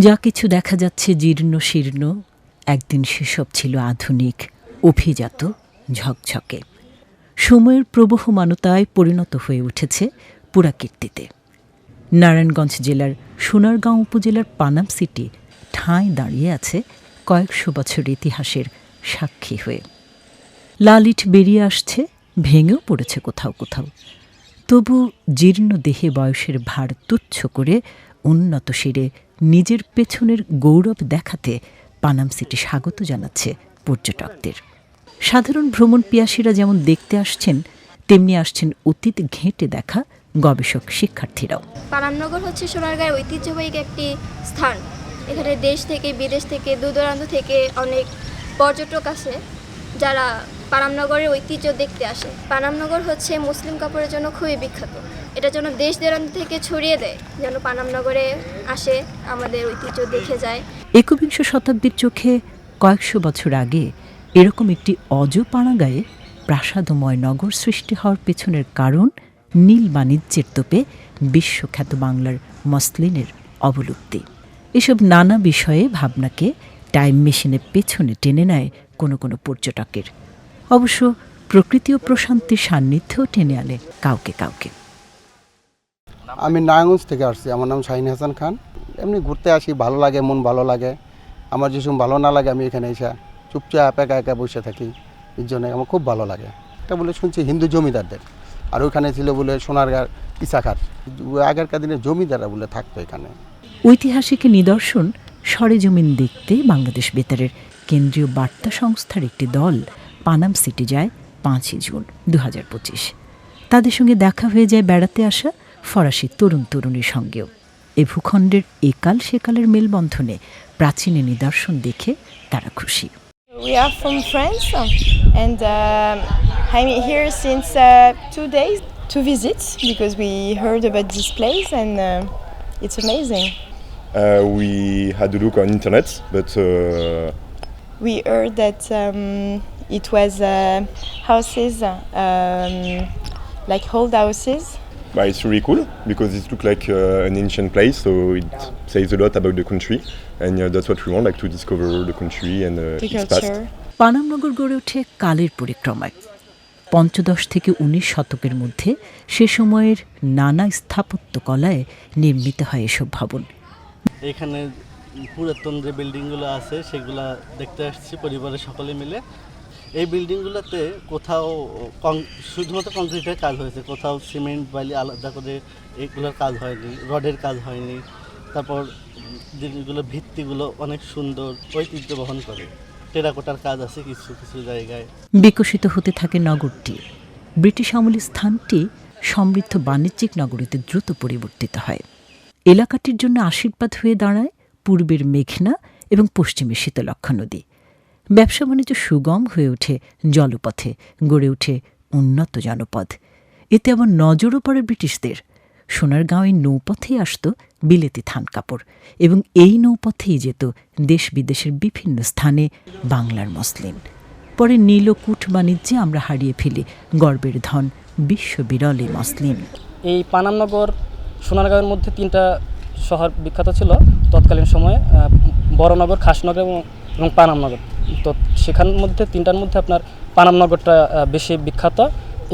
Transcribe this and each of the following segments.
যা কিছু দেখা যাচ্ছে জীর্ণ শীর্ণ, একদিন সেসব ছিল আধুনিক, অভিজাত, ঝকঝকে। সময়ের প্রবহমানতায় পরিণত হয়ে উঠেছে পুরাকীর্তিতে। নারায়ণগঞ্জ জেলার সোনারগাঁও উপজেলার পানাম সিটি ঠাঁই দাঁড়িয়ে আছে কয়েকশো বছর ইতিহাসের সাক্ষী হয়ে। লালিট বেরিয়ে আসছে, ভেঙেও পড়েছে কোথাও কোথাও। তবু জীর্ণ দেহে বয়সের ভার তুচ্ছ করে উন্নত শিরে নিজের পেছনের গৌরব দেখাতে পানাম সিটি স্বাগত জানাচ্ছে পর্যটকদের। সাধারণ ভ্রমণ পিয়াসীরা যেমন দেখতে আসছেন, তেমনি আসছেন অতীত ঘেঁটে দেখা গবেষক শিক্ষার্থীরাও। পানামনগর হচ্ছে সোনারগাঁয়ের ঐতিহ্যবাহী একটি স্থান। এখানে দেশ থেকে বিদেশ থেকে দূর দূরান্ত থেকে অনেক পর্যটক আসে, যারা পানামনগরের ঐতিহ্য দেখতে আসে। পানামনগর হচ্ছে মুসলিম কাপড়ের জন্য খুবই বিখ্যাত। এটা যেন দেশ দূরান্ত থেকে ছড়িয়ে দেয়, যেন পানামনগরে আসে, আমাদের ঐতিহ্য দেখে যায়। একবিংশ শতাব্দীর চোখে কয়েকশো বছর আগে এরকম একটি অজ পাড়াগায়ে প্রাসাদময় নগর সৃষ্টি হওয়ার পেছনের কারণ নীল বাণিজ্যের তোপে বিশ্বখ্যাত বাংলার মসলিনের অবলুপ্তি। এসব নানা বিষয়ে ভাবনাকে টাইম মেশিনে পেছনে টেনে নেয় কোনো কোনো পর্যটকের। অবশ্য প্রকৃতি ও প্রশান্তির সান্নিধ্যেও টেনে আনে কাউকে কাউকে। আমি নারায়ণগঞ্জ থেকে আসছি আমার নাম শাহিন হাসান খান। এমনি ঘুরতে আসি ভালো লাগে মন ভালো লাগে। আমার যে সময় ভালো না লাগে আমি এখানে এসে চুপচাপ একা একা বসে থাকি। এর জন্য আমার খুব ভালো লাগে। এটা বলে শুনছি হিন্দু জমিদারদের। আর ওইখানে ছিল বলে সোনারগাঁর ইসাখার। আগেরকার দিনে জমিদাররা বলে থাকতো এখানে। ঐতিহাসিক নিদর্শন সরেজমিন দেখতে বাংলাদেশ বেতারের কেন্দ্রীয় বার্তা সংস্থার একটি দল পানাম সিটি যায় পাঁচই জুন দু হাজার পঁচিশ। তাদের সঙ্গে দেখা হয়ে যায় বেড়াতে আসা ফরাসি তরুণ তরুণীর সঙ্গেও এ ভূখণ্ডের একাল সেকালের মেলবন্ধনে প্রাচীন নিদর্শন দেখে তারা খুশি We are from France and um, I'm here since uh, two days to visit because we heard about this place and uh, it's amazing. Uh, we had a look on internet, but uh, We heard that um, it was uh, houses, um, like old houses. But it's really cool because it looked like uh, an ancient place, so it says a lot about the country, and uh, that's what we want, like to discover the country and uh, its past. Panam Nagar গড়ে ওঠে কালের পরিক্রমায় পঞ্চদশ থেকে উনিশ শতকের মধ্যে সে সময়ের নানা স্থাপত্য কলায় নির্মিত হয় এসব ভবন এখানে পুরাতন যে বিল্ডিংগুলো আছে সেগুলা দেখতে আসছি পরিবারের সকলে মিলে এই বিল্ডিংগুলোতে কোথাও শুধুমাত্র কংক্রিটের কাজ হয়েছে। কোথাও সিমেন্ট, বালি আলাদা করে এগুলোর কাজ হয়নি, রডের কাজ হয়নি। তারপর যেগুলো ভিত্তিগুলো অনেক সুন্দর, ঐতিহ্য বহন করে। টেরাকোটার কাজ আছে কিছু কিছু জায়গায়। বিকশিত হতে থাকে নগরটি। ব্রিটিশ আমলের স্থানটি সমৃদ্ধ বাণিজ্যিক নগরীতে দ্রুত পরিবর্তিত হয়। এলাকাটির জন্য আশীর্বাদ হয়ে দাঁড়ায় পূর্বের মেঘনা এবং পশ্চিমে শীতলক্ষা নদী। ব্যবসা বাণিজ্য সুগম হয়ে ওঠে জলপথে, গড়ে ওঠে উন্নত জনপদ। এতে আবার নজরও পড়ে ব্রিটিশদের। সোনারগাঁওয়ে নৌপথেই আসত বিলেতি থান কাপড় এবং এই নৌপথেই যেত দেশ বিদেশের বিভিন্ন স্থানে বাংলার মসলিন। পরে নীল ও কূট বাণিজ্যে আমরা হারিয়ে ফেলি গর্বের ধন বিশ্ববিরল এই মসলিন। এই পানামনগর, সোনারগাঁওয়ের মধ্যে তিনটা শহর বিখ্যাত ছিল তৎকালীন সময়ে বড়নগর, খাসনগর এবং পানামনগর। তো সেখান মধ্যে, তিনটার মধ্যে আপনার পানামনগরটা বেশি বিখ্যাত।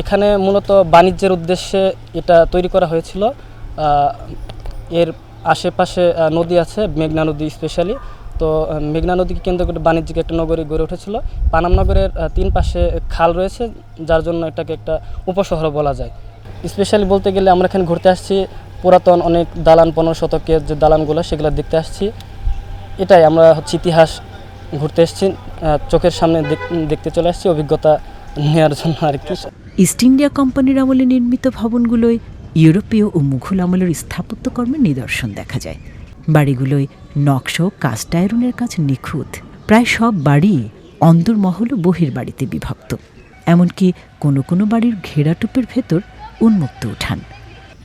এখানে মূলত বাণিজ্যের উদ্দেশ্যে এটা তৈরি করা হয়েছিল। এর আশেপাশে নদী আছে, মেঘনা নদী স্পেশালি তো মেঘনা নদীকে কেন্দ্র করে বাণিজ্যিক একটা নগরী গড়ে উঠেছিল। পানামনগরের তিন পাশে খাল রয়েছে, যার জন্য এটাকে একটা উপশহর বলা যায়। স্পেশালি বলতে গেলে আমরা এখানে ঘুরতে আসছি, পুরাতন অনেক দালান পনেরো শতকের যে দালানগুলো, সেগুলো দেখতে আসছি। এটাই আমরা হচ্ছে ইতিহাস ঘুরতে এসেছি চোখের সামনে দেখ- দেখতে চলে আসছি, অভিজ্ঞতা নেওয়ার জন্য আর কি। ইস্ট ইন্ডিয়া কোম্পানির আমলে নির্মিত ভবনগুলোয় ইউরোপীয় ও মুঘল আমলের স্থাপত্যকর্মের নিদর্শন দেখা যায়। বাড়িগুলোয় নকশা কাস্ট আয়রনের কাজ নিখুঁত। প্রায় সব বাড়ি অন্দরমহল ও বহির বাড়িতে বিভক্ত। এমনকি কোনো কোনো বাড়ির ঘেরাটুপের ভেতর উন্মুক্ত উঠান।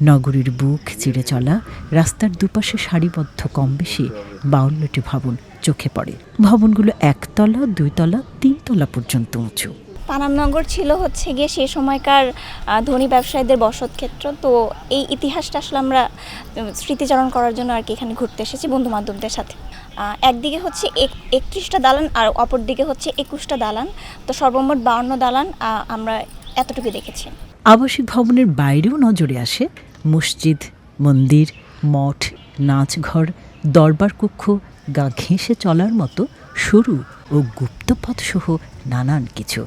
নগরীর বুক চিড়ে চলা, রাস্তার দুপাশে সারিবদ্ধ কম বেশি বাউন্নটি ভবন চোখে পড়ে। ভবনগুলো একতলা, দুইতলা, তিনতলা পর্যন্ত উঁচু। পানামনগর ছিল হচ্ছে গিয়ে সে সময়কার ধনী ব্যবসায়ীদের বসত ক্ষেত্র। তো এই ইতিহাসটা আসলে আমরা স্মৃতিচারণ করার জন্য আর কি এখানে ঘুরতে এসেছি বন্ধু বান্ধবদের সাথে একদিকে হচ্ছে এক- একত্রিশটা দালান আর অপর দিকে হচ্ছে একুশটা দালান। তো সর্বমোট বাউন্ন দালান আমরা এতটুকু দেখেছি। আবাসিক ভবনের বাইরেও নজরে আসে মসজিদ, মন্দির, মঠ, নাচঘর, দরবার কক্ষ, গা ঘেঁষে চলার মতো সরু ও গুপ্তপথসহ নানান কিছু।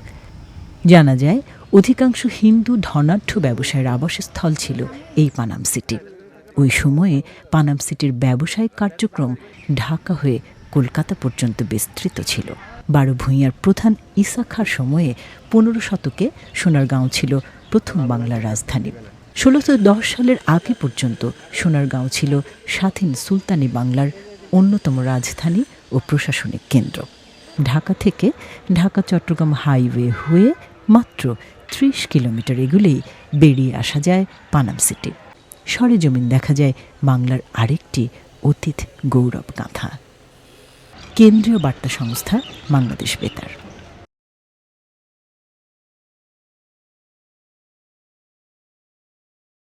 জানা যায়, অধিকাংশ হিন্দু ধনাঢ্য ব্যবসায়ের আবাসস্থল ছিল এই পানাম সিটি। ওই সময়ে পানাম সিটির ব্যবসায়িক কার্যক্রম ঢাকা হয়ে কলকাতা পর্যন্ত বিস্তৃত ছিল। বারো ভূঁইয়ার প্রধান ইসাখার সময়ে পনেরো শতকে সোনারগাঁও ছিল প্রথম বাংলার রাজধানী। ষোলোশো দশ সালের আগে পর্যন্ত সোনারগাঁও ছিল স্বাধীন সুলতানি বাংলার অন্যতম রাজধানী ও প্রশাসনিক কেন্দ্র। ঢাকা থেকে ঢাকা চট্টগ্রাম হাইওয়ে হয়ে মাত্র ত্রিশ কিলোমিটার এগুলেই বেরিয়ে আসা যায় পানাম সিটি। সরেজমিন দেখা যায় বাংলার আরেকটি অতীত গৌরব গাথা। কেন্দ্রীয় বার্তা সংস্থা বাংলাদেশ বেতার।